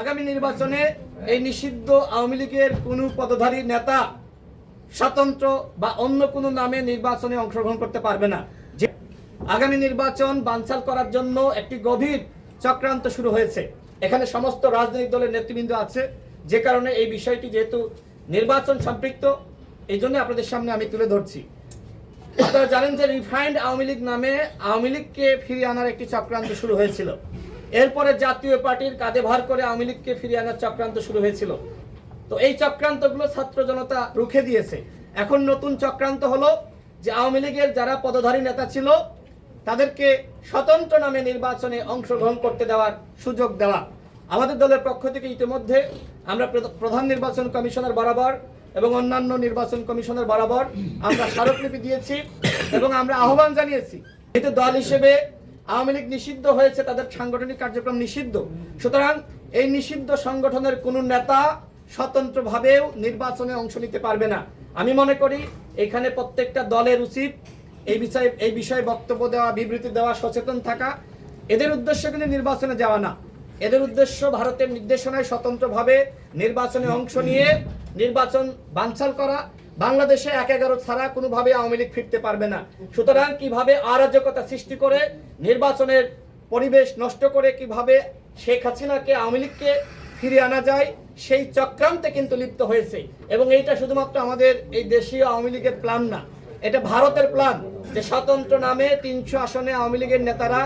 আগামী নির্বাচনে এই নিষিদ্ধ আওয়ামী লীগের কোনো পদধারী নেতা স্বতন্ত্র বা অন্য কোনো নামে নির্বাচনে অংশগ্রহণ করতে পারবে না। যে আগামী নির্বাচন বানচাল করার জন্য একটি গভীর চক্রান্ত শুরু হয়েছে। এখানে সমস্ত রাজনৈতিক দলের নেতৃবৃন্দ আছে। যে কারণে এই বিষয়টি যেহেতু নির্বাচন সম্পৃক্ত, এই জন্য আপনাদের সামনে আমি তুলে ধরছি। আপনারা জানেন যে রিফাইন্ড আওয়ামী লীগ নামে আওয়ামী লীগকে ফিরিয়ে আনার একটি চক্রান্ত শুরু হয়েছিল। এরপরে জাতীয় পার্টির কাঁধে ভার করে আওয়ামী লীগকে ফিরিয়ে আনার চক্রান্ত শুরু হয়েছিল। তো এই চক্রান্তগুলো ছাত্র জনতা রুখে দিয়েছে। এখন নতুন চক্রান্ত হলো যে আওয়ামী লীগের যারা পদধারী নেতা ছিল, তাদেরকে স্বতন্ত্র নামে নির্বাচনে অংশগ্রহণ করতে দেওয়ার সুযোগ দেওয়া। আমাদের দলের পক্ষ থেকে ইতিমধ্যে আমরা প্র- প্রধান নির্বাচন কমিশনার বরাবর এবং অন্যান্য নির্বাচন কমিশনার বরাবর আমরা স্মারকলিপি দিয়েছি এবং আমরা আহ্বান জানিয়েছি। যেহেতু দল হিসেবে আওয়ামী লীগ নিষিদ্ধ হয়েছে, তাদের সাংগঠনিক কার্যক্রম নিষিদ্ধ। সুতরাং এই নিষিদ্ধ সংগঠনের কোনো নেতা স্বতন্ত্রভাবেও নির্বাচনে অংশ নিতে পারবে না। আমি মনে করি এখানে প্রত্যেকটা দলের উচিত এই বিষয়ে এই বিষয়ে বক্তব্য দেওয়া, বিবৃতি দেওয়া, সচেতন থাকা। এদের উদ্দেশ্য কিন্তু নির্বাচনে যাওয়া না। এদের উদ্দেশ্য ভারতের নির্দেশনায় স্বতন্ত্রভাবে নির্বাচনে অংশ নিয়ে নির্বাচন বানচাল করা। বাংলাদেশে এক এগারো ছাড়া কোনোভাবে আওয়ামী লীগ ফিরতে পারবে না। সুতরাং কীভাবে অরাজকতা সৃষ্টি করে নির্বাচনের পরিবেশ নষ্ট করে কীভাবে শেখ হাসিনাকে আওয়ামী লীগকে ফিরিয়ে আনা যায়, সেই চক্রান্তে কিন্তু লিপ্ত হয়েছে। এবং এইটা শুধুমাত্র আমাদের এই দেশীয় আওয়ামী লীগের প্ল্যান না, এটা ভারতের প্ল্যান যে স্বতন্ত্র নামে তিনশো আসনে আওয়ামী লীগের নেতারা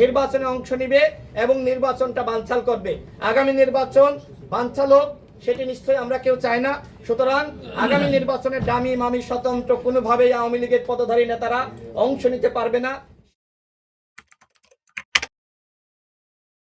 নির্বাচনে অংশ নিবে এবং নির্বাচনটা বানচাল করবে। আগামী নির্বাচন বানচাল হোক সেটি নিশ্চয়ই আমরা কেউ চাই না। সুতরাং আগামী নির্বাচনে ডামি মামি স্বতন্ত্র কোনোভাবেই আওয়ামী লীগের পদধারী নেতারা অংশ নিতে পারবে না।